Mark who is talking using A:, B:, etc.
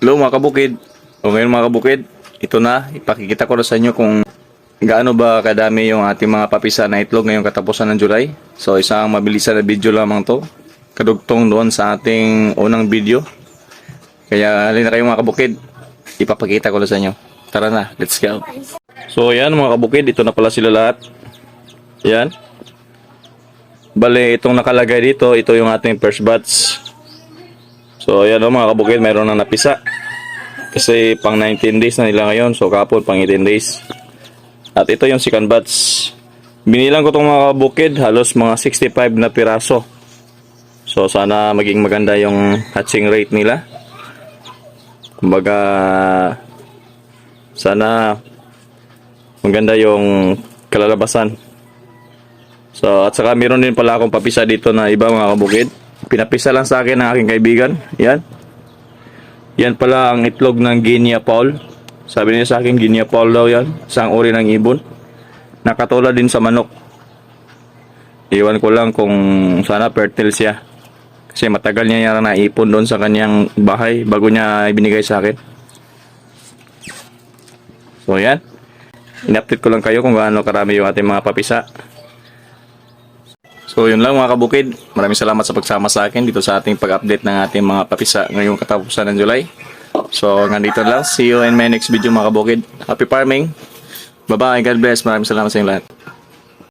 A: Hello mga kabukid. O ngayon mga kabukid, ito na, ipakikita ko na sa inyo kung gaano ba kadami yung ating mga papisa na itlog ngayong katapusan ng July. So isang mabilisan na video lamang to. Kadugtong doon sa ating unang video. Kaya halina kayo mga kabukid, ipapakita ko na sa inyo. Tara na, let's go. So yan mga kabukid, ito na pala sila lahat. Yan. Bale, itong nakalagay dito, ito yung ating first batch. So ayan o mga kabukid, mayroon na napisa. Kasi pang 19 days na nila ngayon. So kapon pang 18 days. At ito yung second batch. Binilang ko itong mga kabukid. Halos mga 65 na piraso. So sana maging maganda yung hatching rate nila. Kumbaga sana maganda yung kalalabasan. So at saka meron din pala akong papisa dito na iba mga kabukid. Pinapisa lang sa akin ng aking kaibigan. Yan. Yan pala ang itlog ng Guinea Paul. Sabi niya sa akin, Guinea Paul daw yan. Isang uri ng ibon. Nakatulad din sa manok. Iwan ko lang kung sana fertile siya. Kasi matagal niya yan na ipon doon sa kanyang bahay bago niya ibinigay sa akin. So yan. In-update ko lang kayo kung gaano karami yung ating mga papisa. So yun lang mga kabukid. Maraming salamat sa pagsama sa akin dito sa ating pag-update ng ating mga papisa ngayong katapusan ng July. So hanggang dito lang. See you in my next video mga kabukid. Happy farming. Bye bye. God bless. Maraming salamat sa inyo lahat.